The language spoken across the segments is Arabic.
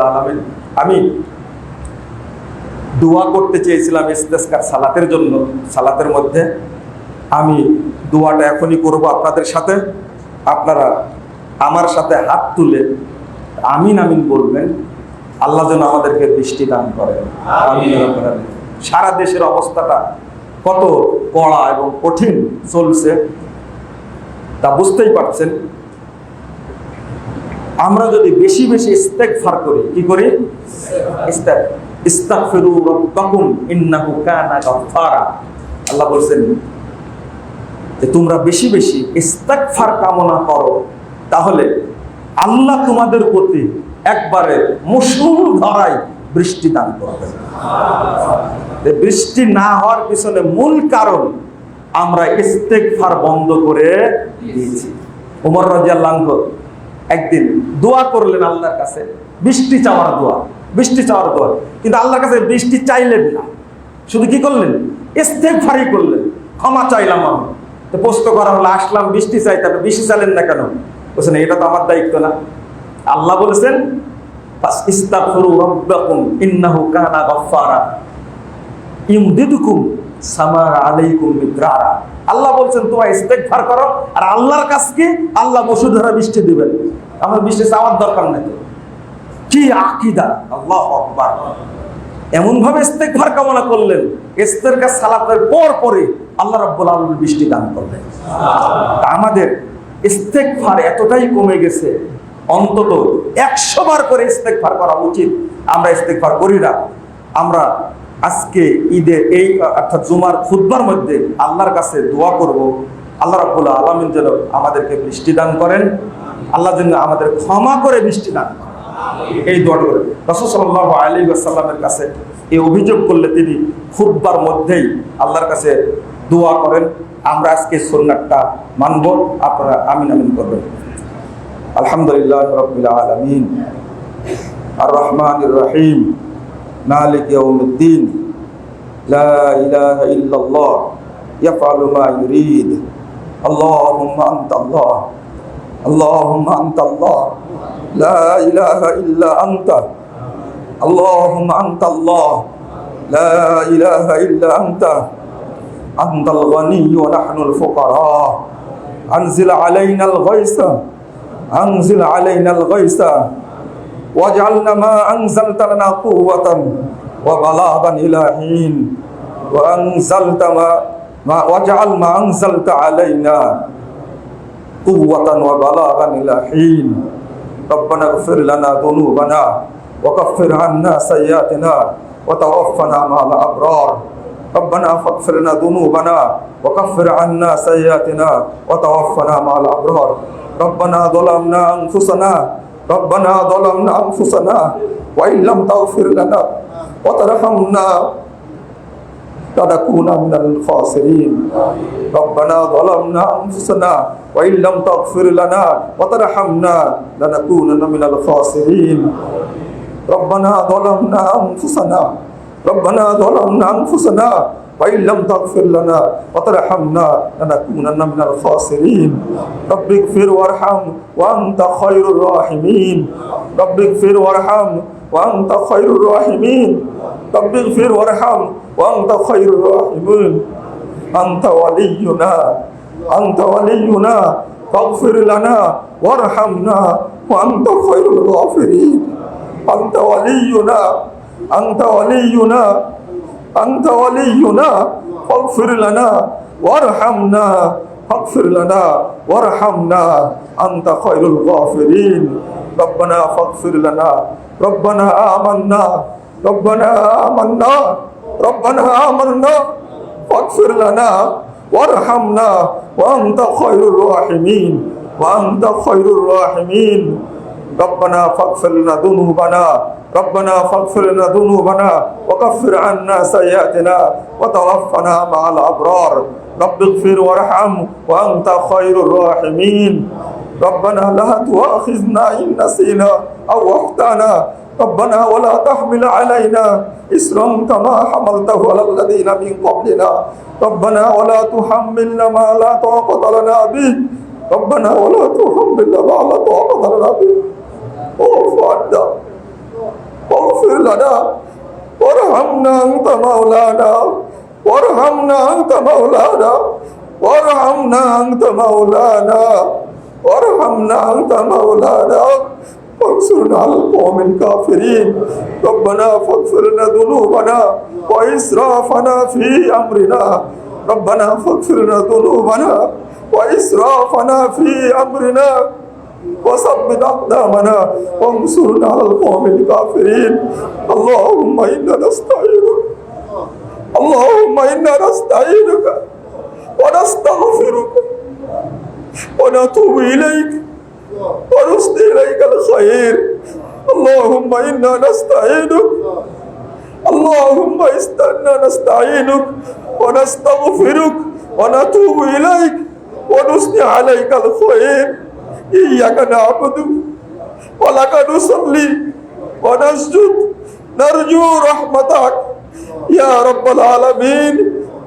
আলামিন। আমি দোয়া করতে চেয়েছিলাম ইস্তেস্কার সালাতের জন্য। সালাতের মধ্যে আমি দোয়াটা এখনই করব আপনাদের সাথে। আপনারা আমার সাথে হাত তুলে আমিন আমিন বলবেন। আল্লাহ যেন আমাদেরকে বৃষ্টি দান করেন। আলামিন। সারা দেশের অবস্থাটা কত কড়া এবং কঠিন চলছে তা বুঝতেই পারছেন। আমরা যদি বেশি বেশি ইস্তেগফার করি, কি করি? ইস্তেগ ইস্তাগফিরু রাব্বাকুম ইন্নাহু কানা গাফফারা। আল্লাহ বলছেন যে তোমরা বেশি বেশি ইস্তেগফার কামনা করো, তাহলে আল্লাহ তোমাদের প্রতি একবারে মৌসুম ধরাই বৃষ্টি দান করবেন যে বৃষ্টি না হওয়ার পিছনে মূল কারণ আমরা ইস্তেগফার বন্ধ করে দিয়েছি। ওমর রাজিয়াল্লাহু একদিন দোয়া করলেন আল্লাহর কাছে, বৃষ্টি চাওয়ার দোয়া, বৃষ্টি চাওয়ার দোয়া। কিন্তু আল্লাহর কাছে বৃষ্টি চাইলেন না। শুধু কি করলেন? ফারি করলেন। ক্ষমা চাইলাম আমি। তো প্রশ্ন করা হলো, আসলাম, বৃষ্টি চাই তারপরে বৃষ্টি চাইলেন না কেন? বলছেন, এটা তো আমার দায়িত্ব না। আল্লাহ বলেছেন ইস্তাগফিরু রাব্বাকুম ইন্নাহু কানা গাফফারা ইমদিদুকুম আল্লাহ বলছেন, তোমার ইস্তেগফার করো, আর আল্লাহর কাছকে আল্লাহ বসুধরা বৃষ্টি দিবেন। আমার বৃষ্টি চাওয়ার দরকার নেই। কি আকীদা? আল্লাহ আকবার। এমন ভাবে ইস্তেগফার কামনা করলেন সালাতের পর পরে আল্লাহ রাব্বুল বৃষ্টি দান করলেন। আমাদের ইস্তেগফার এতটাই কমে গেছে, অন্তত একশো বার করে ইস্তেগফার করা উচিত। আমরা ইস্তেগফার করি না, আমরা আজকে ঈদের এই, অর্থাৎ জুমার খুতবার মধ্যে আল্লাহর কাছে দোয়া করব। আল্লাহ রাব্বুল আলামিন যেন আমাদেরকে বৃষ্টি দান করেন। আল্লাহ যেন আমাদের ক্ষমা করে বৃষ্টি দান এই দোয়াটা করে। রসুল সাল্লাহ আলী আসাল্লামের কাছে এই অভিযোগ করলে তিনি খুববার মধ্যেই আল্লাহর কাছে দোয়া করেন। আমরা আজকে সুন্নাতটা মানব। আপনারা আমিন আমিন করবেন। আলহামদুলিল্লাহ রবিল আলমিন। আর রহমান রহিম। মালিক لا إله إلا الله يفعل ما يريد. اللهم أنت الله. اللهم أنت الله. لا إله إلا أنت. اللهم أنت الله. لا إله إلا أنت. أنت الغني ونحن الفقراء. أنزل علينا الغيث. أنزل علينا الغيث. واجعلنا ما أنزلت لنا قوة. وبلاغا إلى حين. وأنزلت ما, ما واجعل ما أنزلت علينا قوة وبلاغا إلى حين. ربنا اغفر لنا ذنوبنا وكفر عنا سيئاتنا وتوفنا مع الأبرار. ربنا فاغفر لنا ذنوبنا وكفر عنا سيئاتنا وتوفنا مع الأبرار. ربنا ظلمنا أنفسنا ربنا ظلمنا أنفسنا وإن لم تغفر لنا وترحمنا لنكون من الخاسرين ربنا ظلمنا أنفسنا وإن لم تغفر لنا وترحمنا لنكونن من الخاسرين ربنا ظلمنا أنفسنا ربنا ظلمنا أنفسنا وإن لم تغفر لنا وترحمنا لنكونن من الخاسرين. رب اغفر وارحم وأنت خير الراحمين. رب اغفر وارحم وأنت خير الراحمين. رب اغفر وارحم وأنت خير الراحمين. أنت ولينا أنت ولينا. فاغفر لنا وارحمنا وأنت خير الغافرين. أنت ولينا أنت ولينا. أنت ولينا فاغفر لنا وارحمنا فاغفر لنا وارحمنا أنت خير الغافرين ربنا فاغفر لنا ربنا آمنا ربنا آمنا ربنا آمنا فاغفر لنا وارحمنا وأنت خير الراحمين وأنت خير الراحمين ربنا فاغفر لنا ذنوبنا ربنا فاغفر لنا ذنوبنا وكفر عنا سيئاتنا وتوفنا مع الأبرار. رب اغفر وارحم وأنت خير الراحمين. ربنا لا تؤاخذنا إن نسينا أو أخطأنا. ربنا ولا تحمل علينا إسرا كما حملته على الذين من قبلنا. ربنا ولا تحملنا ما لا طاقة لنا به. ربنا ولا تحملنا ما لا طاقة لنا به. واعف عنا لنا وارحمنا أنت مولانا وارحمنا أنت مولانا وارحمنا أنت مولانا وارحمنا أنت مولانا وانصرنا على القوم الكافرين ربنا فاغفر لنا ذنوبنا وإسرافنا في أمرنا ربنا فاغفر لنا ذنوبنا وإسرافنا في أمرنا وثبت أقدامنا وانصرنا على القوم الكافرين. اللهم إنا نستعينك. اللهم إنا نستعينك ونستغفرك ونتوب إليك ونسدي إليك الخير. اللهم إنا نستعينك. اللهم استنا نستعينك ونستغفرك ونتوب إليك ونثني عليك الخير. إياك نعبد ولك نصلي ونسجد نرجو رحمتك يا رب العالمين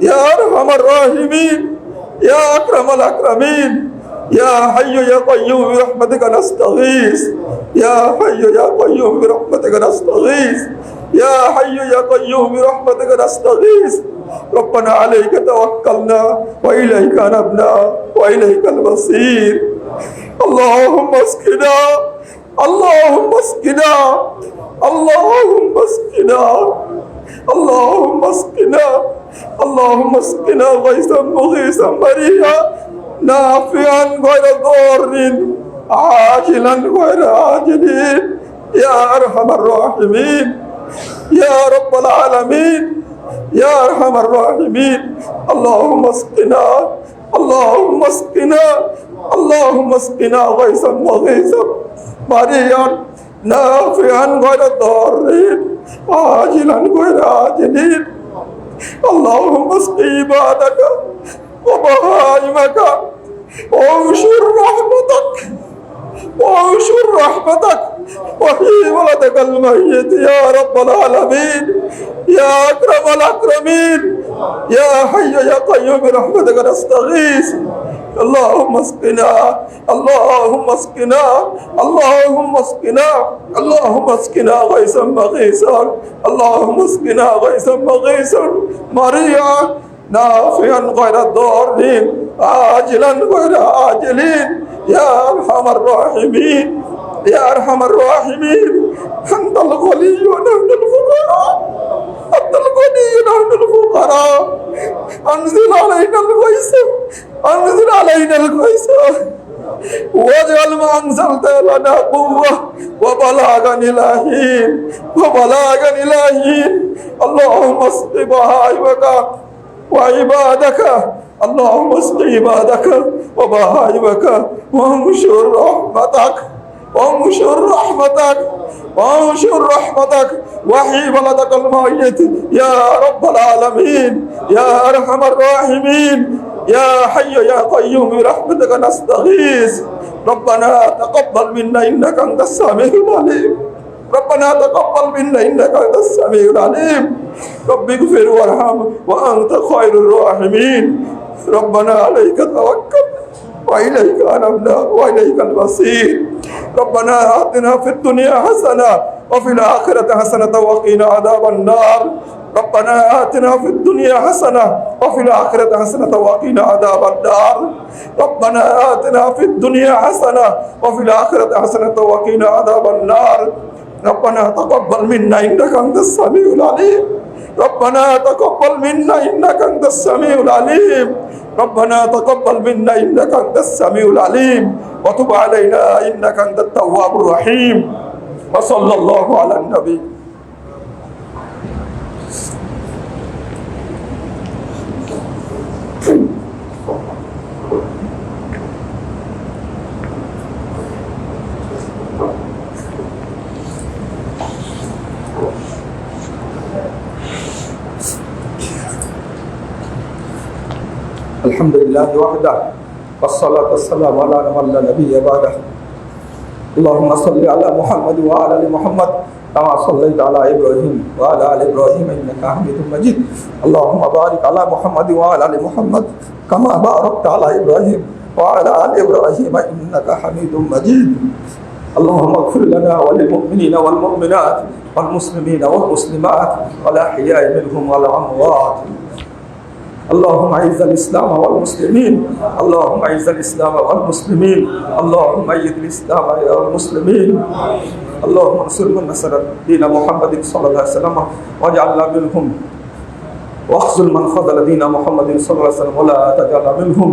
يا أرحم الراحمين يا أكرم الأكرمين يا حي يا قيوم برحمتك نستغيث يا حي يا قيوم برحمتك نستغيث يا حي يا قيوم برحمتك نستغيث ربنا عليك توكلنا وإليك نبنا وإليك المصير اللهم اسقنا. اللهم اسقنا. اللهم اسقنا. اللهم اسقنا. اللهم اسقنا غيثا مغيثا مريئا نافعا غير ضار عاجلا غير عاجل يا أرحم الراحمين. يا رب العالمين. يا أرحم الراحمين. اللهم اسقنا. اللهم اسقنا. اللهم اسقنا غيثا وغيثا مريئا نافعا غير ضار عاجلا غير عاجل اللهم اسق عبادك وبهائمك وانشر رحمتك وانشر رحمتك وفي ولدك الميت يا رب العالمين يا أكرم الأكرمين يا حي يا قيوم برحمتك نستغيث. اللهم اسقنا اللهم اسقنا اللهم اسقنا اللهم اسقنا غيثا مغيثا اللهم اسقنا غيثا مغيثا. مريعا نافعا غير ضار عاجلا غير عاجلين. يا أرحم الراحمين يا أرحم الراحمين. أنت الغني ونحن الفقراء. أنت الغني ونحن الفقراء. انزل علينا الغيث انزل علينا الغيث واجعل ما انزلت لنا قوه وبلاغا الهين وبلاغا الهين اللهم اسق بهائمك وعبادك اللهم اسق عبادك وبهائمك وانشر رحمتك وانشر رحمتك وانشر رحمتك. وحي بلدك الميت يا رب العالمين يا أرحم الراحمين. يا حي يا قيوم برحمتك نستغيث. ربنا تقبل منا إنك أنت السميع العليم. ربنا تقبل منا إنك أنت السميع العليم. رب اغفر وارحم وأنت خير الراحمين. ربنا عليك توكلنا وإليك أنبنا وإليك المصير. ربنا آتنا في الدنيا حسنة وفي الآخرة حسنة وقنا عذاب النار. ربنا آتنا في الدنيا حسنة وفي الآخرة حسنة وقنا عذاب النار. ربنا آتنا في الدنيا حسنة وفي الآخرة حسنة وقنا عذاب النار. ربنا تقبل منا إنك أنت السميع العليم. ربنا تقبل منا إنك أنت السميع العليم ربنا تقبل منا إنك أنت السميع العليم وتب علينا إنك أنت التواب الرحيم وصلى الله على النبي الحمد لله وحده والصلاة والسلام على من لا نبي بعده. اللهم صل على محمد وعلى آل محمد كما صليت على إبراهيم وعلى آل إبراهيم انك حميد مجيد اللهم بارك على محمد وعلى آل محمد كما باركت على إبراهيم وعلى آل إبراهيم انك حميد مجيد اللهم اغفر لنا وللمؤمنين والمؤمنات والمسلمين والمسلمات والأحياء منهم والأموات اللهم اعز الاسلام والمسلمين اللهم اعز الاسلام والمسلمين اللهم ايد الاسلام والمسلمين اللهم انصر من نصر دين محمد صلى الله عليه وسلم واجعلنا منهم واخذل من خذل دين محمد صلى الله عليه وسلم ولا تجعل منهم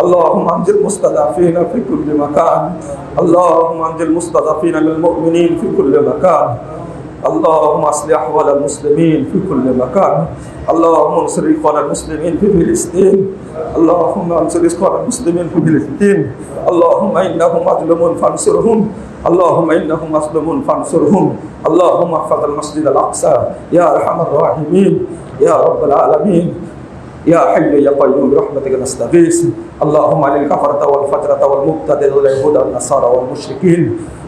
اللهم انجل المستضعفين في كل مكان اللهم انجل المستضعفين من المؤمنين في كل مكان اللهم اصلح احوال المسلمين في كل مكان. اللهم انصر إخوان المسلمين في فلسطين. اللهم انصر إخوان المسلمين في فلسطين. اللهم إنهم مظلومون فانصرهم. اللهم إنهم مظلومون فانصرهم. اللهم احفظ المسجد الأقصى. يا أرحم الراحمين. يا رب العالمين. يا حي يا قيوم برحمتك نستغيث. اللهم على الكفرة والفجرة والمبتدع واليهود والنصارى والمشركين.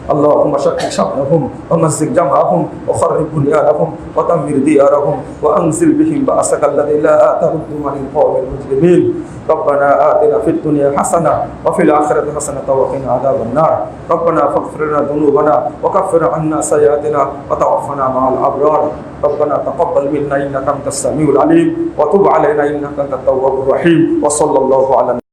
اللهم شكل شأنهم ومزق جمعهم وخرب بنيانهم ودمر ديارهم وأنزل بهم بأسك الذي لا ترد عن القوم المجرمين. ربنا آتنا في الدنيا حسنة وفي الآخرة حسنة وقنا عذاب النار. ربنا فاغفر لنا ذنوبنا وكفر عنا سيئاتنا وتوفنا مع الأبرار. ربنا تقبل منا إنك أنت السميع العليم وتب علينا إنك أنت التواب الرحيم. وصلى الله على